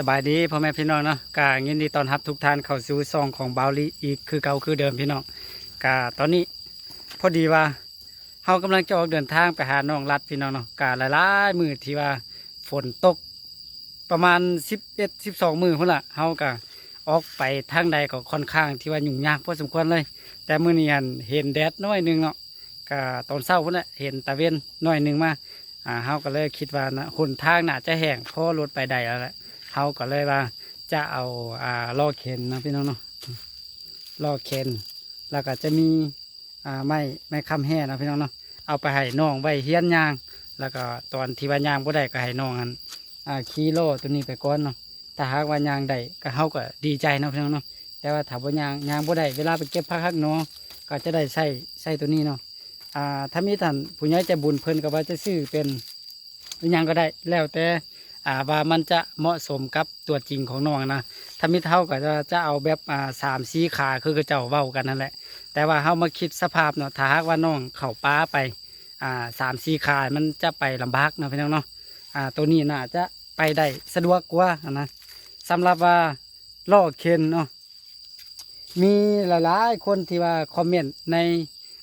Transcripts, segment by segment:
สบายดีพ่อแม่พี่น้องเนาะกายินดีต้อนรับทุกท่านเข้าสู่ซองของบาวลีอีกคือเก่าคือเดิมพี่น้องกาตอนนี้พอดีว่าเฮากำลังจะออกเดินทางไปหาน้องรัดพี่น้องเนาะกาหลายๆมือที่ว่าฝนตกประมาณ11 12มือพุ่นละเฮากะออกไปทางใดก็ค่อนข้างที่ว่ายุ่งยากพอสมควรเลย แต่มื้อนี้หันเห็นแดดน้อยหนึงเนาะกาตอนเช้าพุ่นละเห็นตะเวนน้อยหนึงมาอ่าเฮาก็เลยคิดว่านะหนทางน่าจะแห้งเพราะรถไปได้แล้วแหละ เขาก็เลยว่า จะเอาอ่าล่อเข็นนะพี่น้องเนาะล่อเข็นแล้วก็จะมีอ่าไม้ไม้คำแห่นะพี่น้องเนาะเอาไปให้น้องไว้เฮียนยาง แล้วก็ตอนที่ว่ายางบ่ได้ก็ให้น้องอันอ่าขี่โล่ตัวนี้ไปก่อนเนาะถ้าหากว่ายางได้ก็เขาก็ดีใจนะพี่น้องเนาะแต่ว่าถ้าว่ายางยางบ่ได้เวลาไปเก็บผักฮักเนาะก็จะได้ใส่ใส่ตัวนี้เนาะอ่าถ้ามีท่านผู้ใหญ่ใจบุญเพิ่นก็ว่าจะซื้อเป็นยางก็ได้แล้วแต่ อ่าว่ามันจะเหมาะสมกับตัวจริงของน้องนะถ้ามิเท่าก็จะจะเอาแบบอ่าสามสีขาคือก็เจ้าเว้ากันนั่นแหละ แต่ว่าเฮามาคิดสภาพเนาะถ้าหากว่าน้องเข้าป้าไปอ่าสามสีขามันจะไปลำบากเนาะพี่น้องเนาะอ่าตัวนี้น่าจะไปได้สะดวกกว่านะสำหรับว่าล่อเคนเนาะมีหลายๆคนที่ว่าคอมเมนต์ใน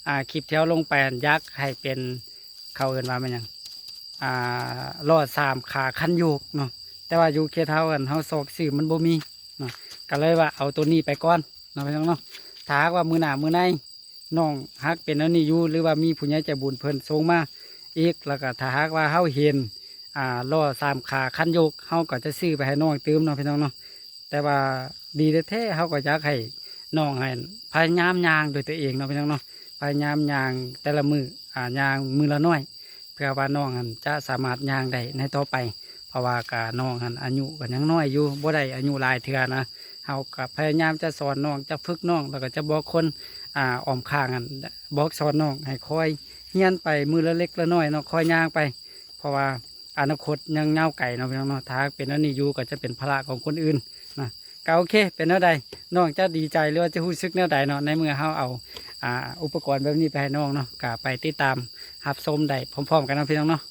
อ่าคลิปที่เราลงไปอันยักษ์ให้เป็นเขาเอินว่ามันยัง อ่ารอดสามขาคันโยกเนาะแต่ว่าอยู่เคเท่ากันเฮาซอกสื่อมันบ่มีเนาะก็เลยว่าเอาตัวนี้ไปก่อนเนาะพี่น้องเนาะถ้ากว่ามือหนามือในน้องฮักเป็นอันนี้อยู่หรือว่ามีผู้ใหญ่ใจบุญเพิ่นส่งมาอีกแล้วก็ถ้าหากว่าเฮาเห็นอ่ารอสามขาคันโยกเฮาก็จะซื้อไปให้น้องเติมเนาะพี่น้องเนาะแต่ว่าดีแท้ๆเฮาก็อยากให้น้องให้พยายามยางโดยตัวเองเนาะพี่น้องเนาะพยายามยางแต่ละมืออ่ายางมือละน้อย เพื่อว่าน้องหันจะสามารถย่างได้ในต่อไป เพราะว่ากาน้องหันอายุก็ยังน้อยอยู่บ่ได้อายุหลายเทื่อนะเฮากับพยายามจะสอนน้องจะฝึกน้องแล้วก็จะบอกคนอ่าอ้อมข้างกันบอกสอนน้องให้คอยเฮียนไปมือละเล็กละน้อยเนาะคอยย่างไป เพราะว่าอนาคตยังเงาไก่เนาะพี่น้องเนาะถ้าเป็นอันนี้อยู่ก็จะเป็นภาระของคนอื่นนะก็โอเค เป็นแนวใดน้องจะดีใจหรือว่าจะรู้สึกแนวใดเนาะในเมื่อเฮาเอา อุปกรณ์แบบนี้ไปให้น้องเนาะกะไปติดตามหับสมได้พร้อมๆกันนะพี่น้องเนาะ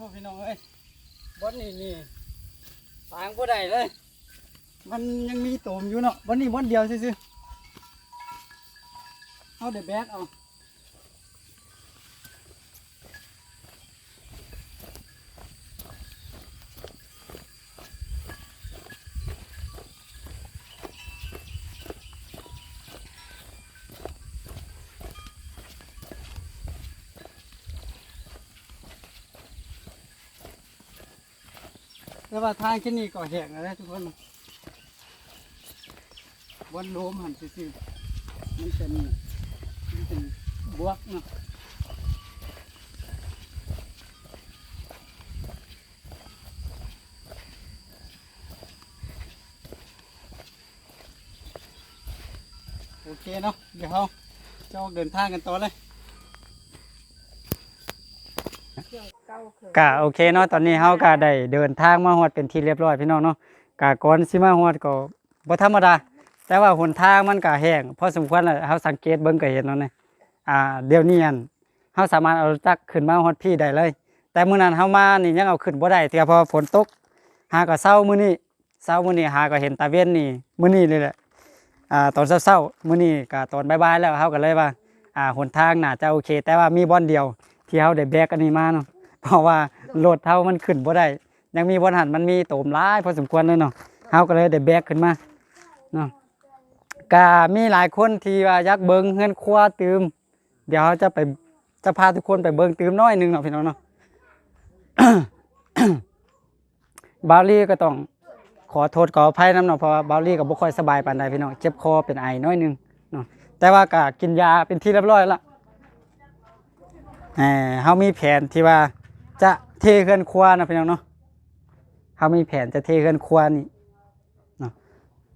ทษพี่น้องเอ้ยบอนนี่นี่ฟางบ่ได้เลย มันยังมีโตมอยู่เนาะบอนนี้บอนเดียวซื่อๆเอาเดี๋ยวแบกเอา ว่าทางที่นี่ก็แห้งแล้วนะทุกคนบอนโลมหันซื่อมันเป็นมันเป็นบวกเนาะโอเคเนาะเดี๋ยวเราจะออกเดินทางกันต่อเลย กะโอเคเนาะตอนนี้เฮาก็ได้เดินทางมาฮอดเป็นที่เรียบร้อยพี่น้องเนาะกะก่อนสิมาฮอดก็บ่ธรรมดา แต่ว่าหนทางมันก็แห้งพอสมควรแล้วเฮาสังเกตเบิ่งก็เห็นแล้วเนี่ยอ่าเดี๋ยวนี้อันเฮาสามารถเอาจักรขึ้นมาฮอดพี่ได้เลย แต่มื้อนั้นเฮามานี่ยังเอาขึ้นบ่ได้เทื่อเพอฝนตกหาก็เช้ามื้อนี้เช้ามื้อนี้หาก็เห็นตาเวียนนี่มื้อนี้เลยแหละอ่าตอนเช้าๆมื้อนี้ก็ตอนบ่ายๆแล้วเฮาก็เลยว่าอ่าหนทางน่าจะโอเค แต่ว่ามีบ่อนเดียวที่เฮาได้แบกอันนี้มาเนาะ เพราะว่ารถเท่ามันขึ้นบ่ได้ ยังมีบนหันมันมีโตมหลายพอสมควรเลยเนาะเฮาก็เลยได้แบกขึ้นมาเนาะก็มีหลายคนที่ว่าอยากเบิ่งเฮือนครัวตืม เดี๋ยวเราจะไปจะพาทุกคนไปเบิ่งตืมน้อยหนึงเนาะพี่น้องเนาะบาวลี่ก็ต้องขอโทษขออภัยน้ำเนาะเพราะว่าบาวลี่ก็บ่ค่อยสบายปานใดพี่น้องเจ็บคอเป็นไอน้อยหนึงเนาะแต่ว่าก็กินยาเป็นที่เรียบร้อยแล้วเออเฮามีแผนที่ว่า จะเทเฮือนครัวนะพี่น้องเนาะเฮามีแผนจะเทเฮือนครัวนี่เนาะ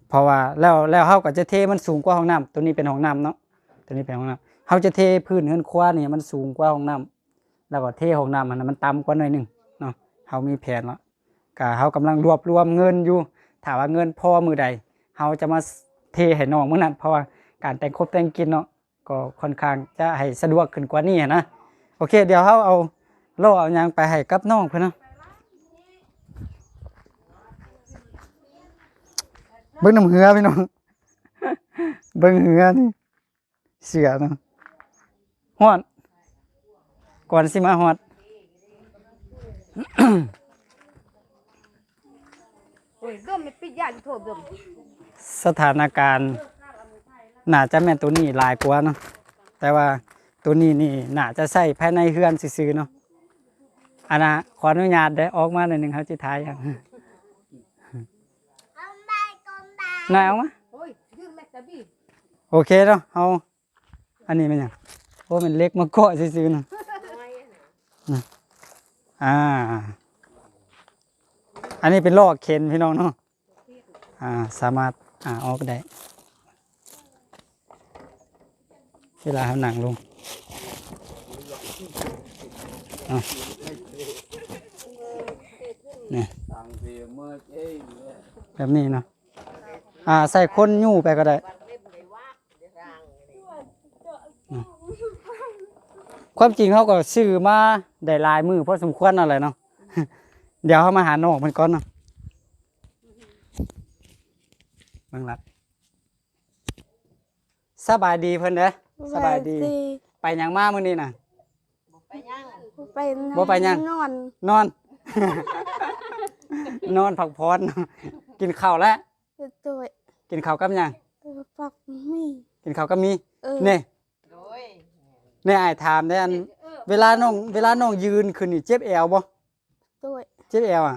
เพราะว่าแล้วแล้วเฮาก็จะเทมันสูงกว่าห้องน้ำตัวนี้เป็นห้องน้ำเนาะตัวนี้เป็นห้องน้ำเฮาจะเทพื้นเฮือนครัวนี่มันสูงกว่าห้องน้ำแล้วก็เทห้องน้ำมันน่ะมันต่ำกว่าหน่อยหนึ่งเนาะเฮามีแผนแล้วก็เฮากำลังรวบรวมเงินอยู่ถ้าว่าเงินพอมือใดเฮาจะมาเทให้น้องเมื้อนั้นเพราะว่าการแต่งครบแต่งกินเนาะก็ค่อนข้างจะให้สะดวกขึ้นกว่านี้นะโอเค เดี๋ยวเฮาเอา โล่เอาหยังไปให้กับน้องเพิ่นเนาะเบิ้งน้ำเหือพี่น้อง เบิ้งเหือนี่เสือเนาะฮอดก่อนสิมาฮอด Ôi, gom mày pít dạng thổ gom. สถานการณ์น่าจะแม่นตัวนี้หลายกว่าเนาะแต่ว่าตัวนี้นี่น่าจะใส่ภายในเฮือนซื่อๆเนาะ อันนะขออนุญาตได้ออกมาหน่อยหนึงครับจิท้ายครับนายเอามาโอเคเนาะเอาอันนี้เป็นยังโอ้มันเล็กมาเกาะซื่อๆนะอ่า อันนี้เป็นลอกเข็นพี่น้องเนาะอ่า สามารถอ่าออกได้เวลาเขาหนังลงเอาเนี่ย แบบนี้เนาะอ่าใส่คนยู่ไปก็ได้ความจริงเขาก็ซื้อมาได้หลายมือพอสมควรอะไรเนาะเดี๋ยวเขามาหาน้องมันก่อนเนาะเบิ่งละสบายดีเพิ่นเด้อสบายดี ไปหยังมามื้อนี้น่ะไปบ่ไปยังนอน นอน นอนพักผ่อน กินข้าวแล้วตัวกินข้าวกับหยังปักมีกินข้าวกับมีเออนี่นี่อ้ายถามได้อันเวลาน้องเวลาน้องยืนขึ้นนี่เจ็บแอวบ่ตัวเจ็บแอวอะ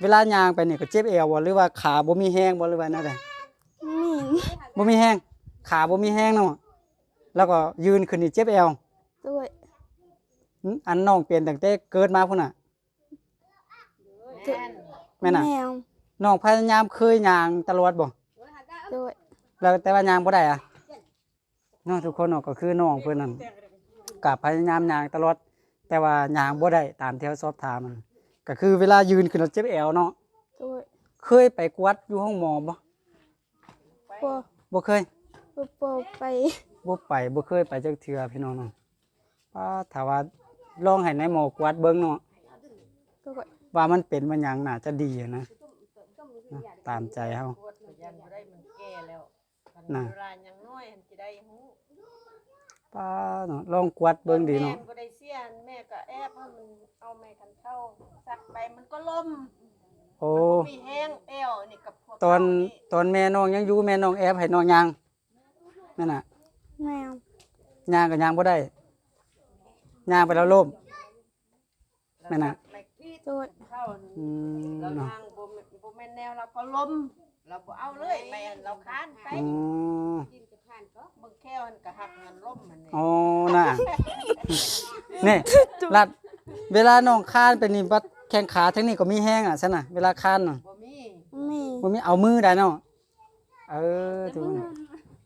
เวลาย่างไปนี่ก็เจ็บแอวบ่หรือว่าขาบ่มีแห้งบ่หรือว่าแนวใดมีบ่มีแห้งขาบ่มีแห้งเนาะแล้วก็ยืนขึ้นนี่เจ็บแอวตัวหึอันน้องเปลี่ยนตั้งแต่เกิดมาพุ่นน่ะแม่นน่ะแมว น้องพยายามเคยย่างตลอดบ่ตัวแล้วแต่ว่าย่างบ่ได้อะเน้องทุกคนเนาะก็คือน้องเพิ่นนั่นก็พยายามย่างตลอด แต่ว่าย่างบ่ได้ตามที่เขาสอบถามมันก็คือเวลายืนขึ้นแล้วเจ็บแอวเนาะตัวเคยไปกวดอยู่ห้องหมอบ่ปอบ่เคยปอปอไปบ่ไปบ่เคยไปจักเทื่อพี่น้องเนาะป้าถ้าว่าลองให้นายหมอกวดเบิ่งเนาะตัวว่ามันเป็นมันหยังน่าจะดีอะนะนะ ตามใจเฮาปวดยันบ่ได้มันแก่แล้วคันน่ะเวลายังน้อยมันสิได้ฮู้ป้าเนาะลองกวดเบิ่งดีเนาะแม่บ่ได้เสียแม่ก็แอบให้มันเอาแม่คันเข้าซักไปมันก็ล่มโอ้มันบ่มีแห้งแอวนี่กับพวกตอนเานี่ตอนแม่น้องยังอยู่แม่น้องแอบให้น้องย่างนั่นน่ะแมวย่างก็ย่างบ่ได้ย่างไปแล้วล้มแม่น่ะแม่ที่ตัวเข้าอืมเราเนาะทางบ่ แม่บ่แม่นแนวเราก็ล้มเราบ่เอาเลยแม่นเราค้านไปอ๋อเบิ่งแค่มันก็หักเงินล้มมันนี่อ๋อน่ะนี่ลัดเวลาน้องคานไปนี่บัดแข้งขาทั้งนี้ก็มีแห้งอะซั่นน่ะเวลาคานน่ะบ่มีมีบ่มีเอามือได้เนาะเออถูก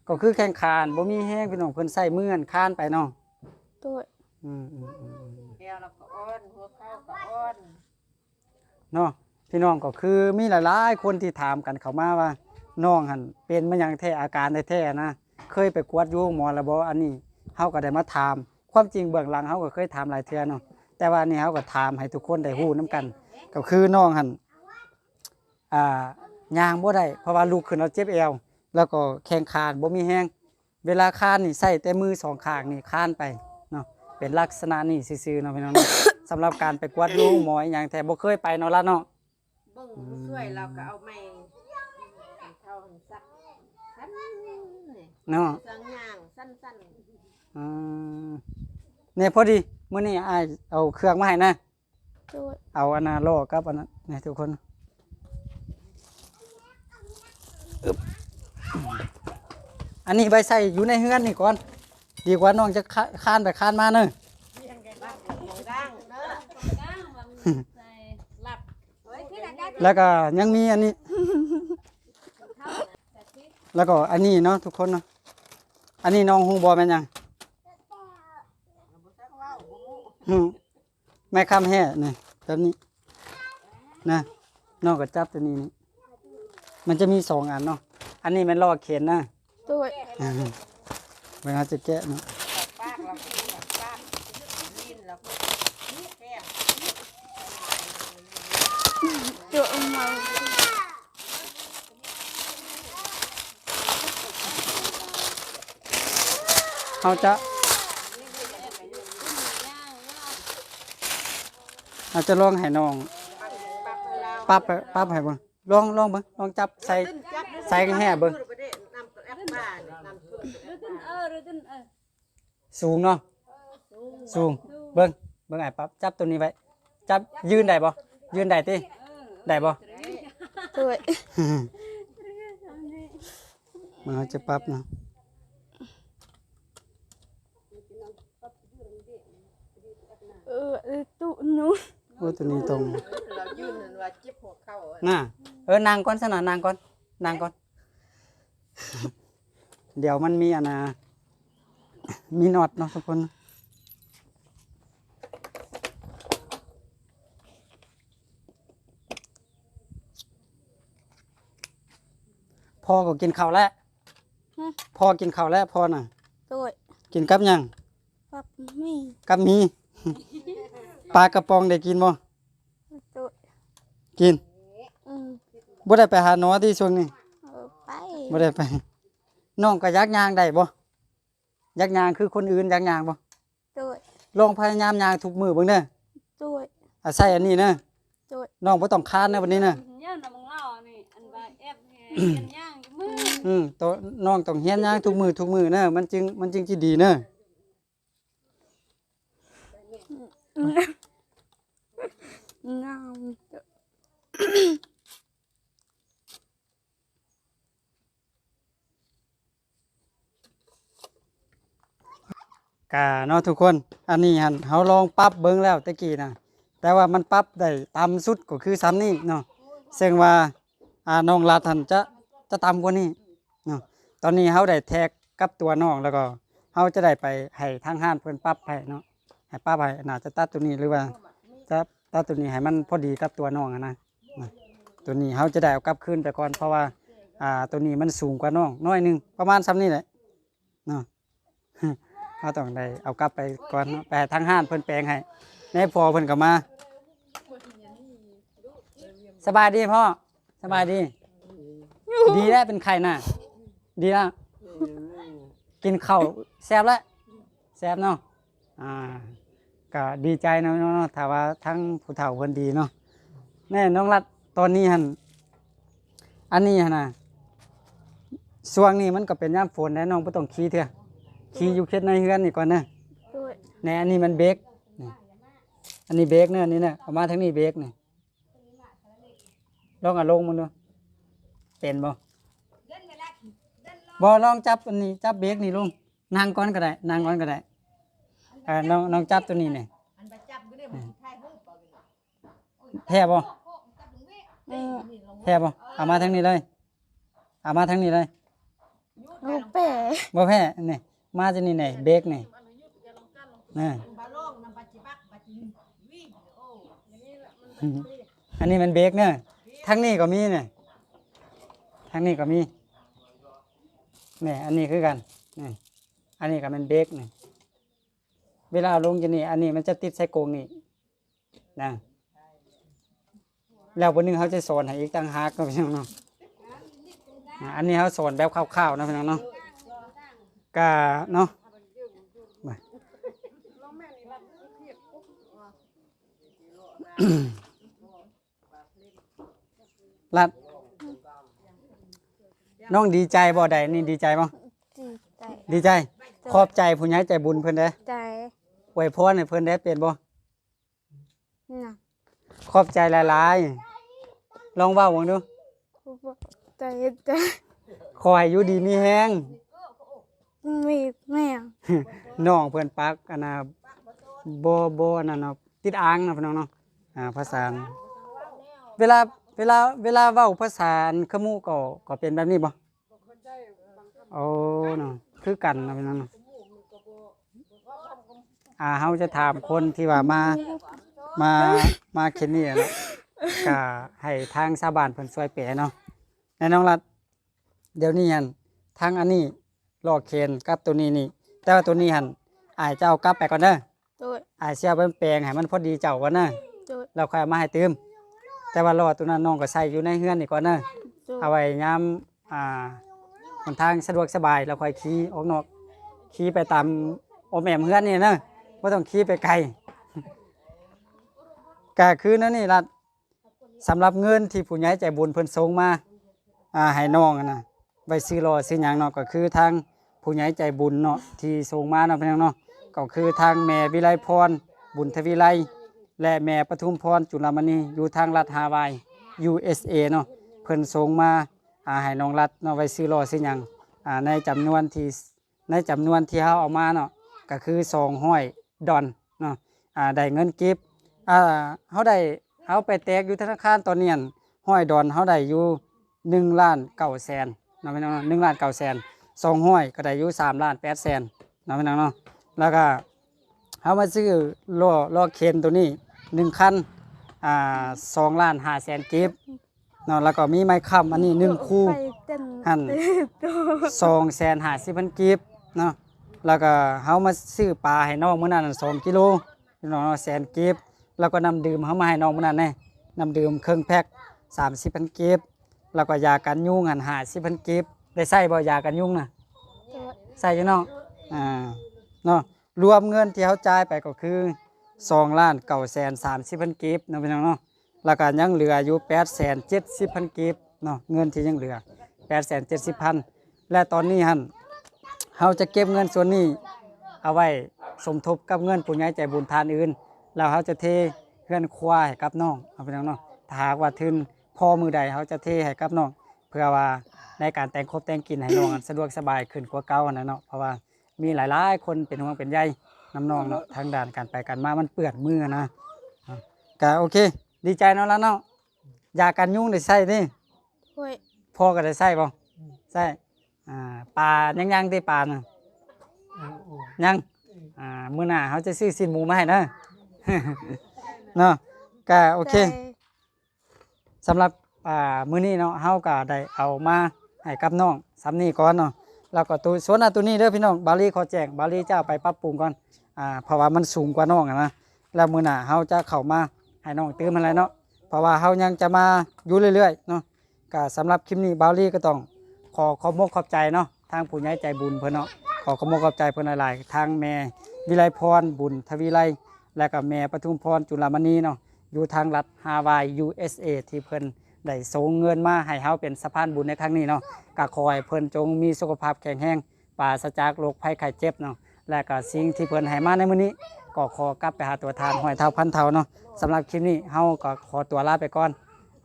ก็คือแข่งขานบ่มีแห้งพี่น้องเพิ่นใส่มือกันคานไปเนาะตัว อืมอืมอืมอืมแก้วเราก็อ้อนหัวเข้าก็อ้อนเนาะ พี่น้องก็คือมีหลายๆ คนที่ถามกันเข้ามาว่าน้องหันเป็นมาหยังแท้อาการแท้ๆนะเคยไปกวดอยู่งหมอแล้วบ่อันนี้เฮาก็ได้มาถาม ความจริงเบื้องหลังเฮาก็เคยถามหลายเทื่อเนาะแต่ว่านี่เฮาก็ถามให้ทุกคนได้ฮู้นํกัน ก็คือน้องหันอ่าย่างบ่ได้เพราะว่าลุกขึ้นแล้วเจ็บเอว แล้วก็แข้งขาบ่มีแห้งเวลาคานนี่ใส่แต่มือสองข้างนี่คานไปเนาะเป็นลักษณะนี่ซื่อๆเนาะพี่น้องสำหรับการไปกวดลูกหมออย่างแต่บ่เคยไปเนาะละเนาะ เบิ่งผู้ช่วยเราก็เอาไม้คันเข้าหันซักสั้นนี่เนาะสังย่างสั้นอืมเนี่ยพอดีมื้อนี้อ้ายเอาเครื่องมาให้นะตัวเอาอันน่ะล่อกับอันนั้นนี่ทุกคนอึ๊บอันนี้ไปใส่อยู่ในเฮือนนี่ก่อน ดีกว่าน้องจะคาคานไปคานมาเนอะๆร่างเด้อหลับ Ôi, thế là đã แล้วก็ยังมีอันนี้ แล้วก็อันนี้เนาะทุกคนเนาะอันนี้น้องฮูบอแม่นยังอืมแม่คำแห่นี่แบบนี้นะน้องก็จับตัวนี้นี่มันจะมีสองอันเนาะอันนี้มันลอกเข็นนะตัวอ่าเวลาจะแกะเนาะ ปากเราก็ปากปากลิ้นเราก็แก้ม ตัวมา เขาจะเราจะลองให้น้องปากปากเราปรับไปปรับให้เบิ่งลองลองเบิ่งลองจับใส่ใส่แห่เบิ่งนำแอปบ้านนำตัวสูงเนาะสูงเบิ่งเบิ่งไอ้ปั๊บจับตัวนี้ไว้จับยืนได้บ่ยืนได้ติได้บ่ตัวมันเขาจะปรับเนาะ ออตัวนู้นโอ้ตัวนี้ตรงเรายืนนั่นว่าจิบหัวเข่าอะน่ะเออนางก่อนซะหน่อนางก่อนนางก่อน เดี๋ยวมันมีอันนะมีน็อตเนาะทุกคนพ่อก็กินข้าวแล้วพ่อกินข้าวแล้วพ่อน่ะกินกับหยัง ปับมีกับมี ปลากระป๋องได้กินบ่ตัวกินอืมบ่ได้ไปหาหนอที่ช่วงนี้เออไปบ่ได้ไป น้องก็ยักยางได้บ่ยักยางคือคนอื่นยักยางบ่ตัวลองพยายามยางทุกมือเบิ่งเด้อตัวอาศัยอันนี้เด้อตัวน้องบ่ต้องคร้านนะวันนี้นะย่างน้ำมึงเล่านี่อันว่าแอบเฮียนย่างอยู่มืออืมตัวน้องต้องเฮียนยางทุกมือทุกมือเด้อมันจึงมันจึงสิดีเด้อ งามกาเนาะทุกคน อันนี้หันเฮาลองปรับเบิ่งแล้วตะกี้นะแต่ว่ามันปรับได้ต่ำสุดก็คือซ้ำนี้เนาะเซึ่งว่าอ่าน้องลาท่านจะจะต่ำกว่านี้เนาะตอนนี้เฮาได้แท็กกับตัวน้องแล้วก็เฮาจะได้ไปให้ทางห้านเพิ่นปรับให้เนาะ ให้ปรับให้น่าจะตัดตัวนี้หรือว่าจะตัดตัวนี้ให้มันพอดีกับตัวน้องอะนะนะตัวนี้เฮาจะได้เอากลับคืนไปก่อนเพราะว่า อ่าตัวนี้มันสูงกว่าน้องน้อยหนึงประมาณซ้ำนี้แหละเนาะเราต้องได้เอากลับไปก่อนเนาะไปให้ทางห้านเพิ่นแปลงให้แม่พอเพิ่นก็มาสบายดีพ่อสบายดี ดีแล้วเป็นไข่น่ะ ดีแล้วกินข้าวแซ่บแล้วแซ่บเนาะอ่า ก็ดีใจเนาะเนาะเนาะถ้าว่าทั้งผู้เฒ่าเพิ่นดีเนาะแน่น้องรัดตอนนี้หั่นอันนี้หั่นน่ะช่วงนี้มันก็เป็นยามฝนแล้วน้องบ่ต้องขี่เถอะขี่อยู่เขตในเฮือนนี่ก่อนนะตัวแน่อันนี้มันเบรกนี่อันนี้เบรกเนี่ยอันนี้เนี่ยเอามาทั้งนี้เบรกนี่ลองเอาลงมันดูเป็นบ่บ่ลองจับอันนี้จับเบรกนี่ลุงนั่งก่อนก็ได้นั่งก่อนก็ได้เออน้องน้องจับตัวนี้นี่แพ้บ่อืมแพ้บ่เอามาทั้งนี้เลยเอามาทั้งนี้เลยลูกเป๋บ่แพ้นี่มาจะนี่นี่เบรกนี่นี่บาลงนำปัจจิบักปัจจิวิโอ้อันนี้มันเบรกเนี่ยทั้งนี้ก็มีเนี่ยทั้งนี้ก็มีเนี่ยอันนี้คือกันนี่อันนี้ก็มันเบรกเนี่ย เวลาเอาลงจะนี่ อันนี้มันจะติดใส่กรงนี่นะแล้ววันหนึงเขาจะสอนให้อีกต่างหากเนาะพี่น้องเนาะอ่าอันนี้เขาสอนแบบคร่าวๆนะพี่น้องเนาะกะเนาะไปรัดน้องดีใจบ่ใดนี่ดีใจบ่จีใจดีใจ ขอบใจผู้ใหญ่ใจบุญเพิ่นเด้อใจ อวยพรให้เพิ่นได้เป็นบ่น่ะขอบใจหลายๆลองเว้าเบิ่งดูใจใจขอให้อยู่ดีมีแฮง มีแม่น้องเพิ่นปักอันน่ะบ่บ่อันนั่นเนาะติดอ่างเนาะพี่น้องเนาะอ่าภาษาเวลาเวลาเวลาเว้าภาษาขมูก็ก็เป็นแบบนี้บ่โอ้เนาะคือกันเนาะพี่น้องเนาะ อ่าเฮาจะถามคนที่ว่ามามามาเคนนี่เนาะก็ให้ทางชาวบ้านเพิ่นช่วยแปลเนาะแน่น้องรัดเดี๋ยวนี้หั่นทางอันนี้ลอกเคนกับตัวนี้นี่แต่ว่าตัวนี้หั่นอายจะเอากลับไปก่อนเด้อโดยอายเสียไปแปลงให้มันพอดีเจ้าก่อนเด้อโดยเราค่อยเอามาให้ตืมแต่ว่ารอตัวนั้นน้องก็ใส่อยู่ในเฮือนนี่ก่อนเด้อโดยเอาไว้ยามอ่าหนทางสะดวกสบายเราค่อยขี่ออกนอกขี่ไปตามโอมแอมเฮือนนี่นะบ่ต้องขี่ไปไกลก็คือนั่นนี่ละสำหรับเงินที่ผู้ใหญ่ใจบุญเพิ่นส่งมาอ่าให้น้องนะไว้ซื้อรอซื้อหยังเนาะก็คือทางผู้ใหญ่ใจบุญเนาะที่ส่งมาเนาะพี่น้องเนาะก็คือทางแม่วิไลพรบุญทวีไลและแม่ปทุมพรจุลามณีอยู่ทางรัฐฮาวาย USA เนาะเพิ่นส่งมาอ่าให้น้องรัฐเนาะไว้ซื้อรอซื้อหยังอ่าในจำนวนที่ในจำนวนที่เฮาเอามาเนาะก็คือ200 ดอนเนาะอ่าได้เงินกิฟต์อ่าเฮาได้เฮาไปแตกอยู่ธนาคารตอนนี้หั่นห้อยดอนเฮาได้อยู่1ล้าน9แสนเนาะพี่น้องเนาะ1ล้าน9แสน200ก็ได้อยู่3ล้าน8แสนเนาะพี่น้องเนาะแล้วก็เขามาซื้อล้อล้อเคนตัวนี้หนึ่งคันอ่าสองล้านห้าแสนกิฟเนาะแล้วก็มีไม้ค้ำอันนี้หนึ่งคู่ไปเต้นหั่นโดยสองแสนห้าสิบพันกิฟเนาะ แล้วก็เขามาซื้อปลาให้น้องมื้อนั้นสองกิโลพี่น้องแสนกิฟแล้วก็น้ำดื่มเขามาให้น้องมื้อนั้นแน่น้ำดื่มเครื่องแพ็คสามสิบพันกิฟแล้วก็ยากันยุงหันหาสิบพันกิฟได้ใส่บ่ยากันยุงนะใส่อยู่เนาะอ่าเนาะรวมเงินที่เขาจ่ายไปก็คือ2ล้าน9แสน30พันกีบนะพี่น้องเนาะแล้วก็ยังเหลืออยู่8แสน70พันกีบเนาะเงินที่ยังเหลือ8แสน70พันและตอนนี้หั่น เราจะเก็บเงินส่วนนี้เอาไว้สมทบกับเงินผู้ใหญ่ใจบุญทานอื่น แล้วเขาจะเทเพื่อนควายกับน้องเอาไปน้องเนาะถ้าหากว่าทึนพ่อมือใดเขาจะเทให้กับน้องเพื่อว่าในการแต่งครบแต่งกินให้น้องอันสะดวกสบายขึ้นกว่าเก่านะเนาะเพราะว่ามีหลายๆคนเป็นห่วงเป็นใยน้ำน้องเนาะทางด้านการไปการมามันเปื้อนมือนะอะก็โอเค ดีใจเนาะแล้วเนาะยากันยุงได้ใส่นี่โอ้ยพ่อก็ได้ใส่บ่ใส่ อ่าปลายังยังที่ปลาน่ะยังอ่ามื้อหน้าเขาจะซื้อสิ้นหมูมาให้นะ เนาะก็โอเคแต่สำหรับอ่ามื้อนี้เนาะเฮาก็ได้เอามาให้กับน้องสำนี้ก่อนเนาะแล้วก็ตัวส่วนอันตัวนี้เด้อพี่น้องบาลีขอแจ้งบาลีจะเอาไปปรับปรุงก่อนอ่าเพราะว่ามันสูงกว่าน้องอะนะแล้วมื้อหน้าเฮาจะเข้ามาให้น้องเติมอะไรเนาะเพราะว่าเฮายังจะมาอยู่เรื่อยๆเนาะก็สำหรับคลิปนี้บาลีก็ต้อง ขอขอบมกขอบใจเนาะทางผู้ใหญ่ใจบุญเพิ่นเนาะขอขอบมกขอบใจเพิ่นหลายๆทางแม่วิไลพรบุญทวีไลและก็แม่ปทุมพรจุลามณีเนาะอยู่ทางรัฐฮาวาย USA ที่เพิ่นได้ส่งเงินมาให้เฮาเป็นสะพานบุญในครั้งนี้เนาะก็ขอให้เพิ่นจงมีสุขภาพแข็งแรงปราศจากโรคภัยไข้เจ็บเนาะและก็สิ่งที่เพิ่นให้มาในมื้อนี้ก็ขอกลับไปหาตัวทานหอยเท่าพันเท่าเนาะสำหรับคลิปนี้เฮาก็ขอตัวลาไปก่อน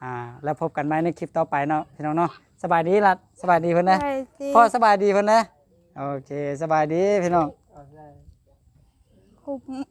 อ่าแล้วพบกันใหม่ในคลิปต่อไปเนาะพี่น้องเนาะ สบายดีล่ะสบายดีเพิ่นนะไปสิพ่อสบายดีเพิ่นนะ โอเค สบายดีพี่น้องผม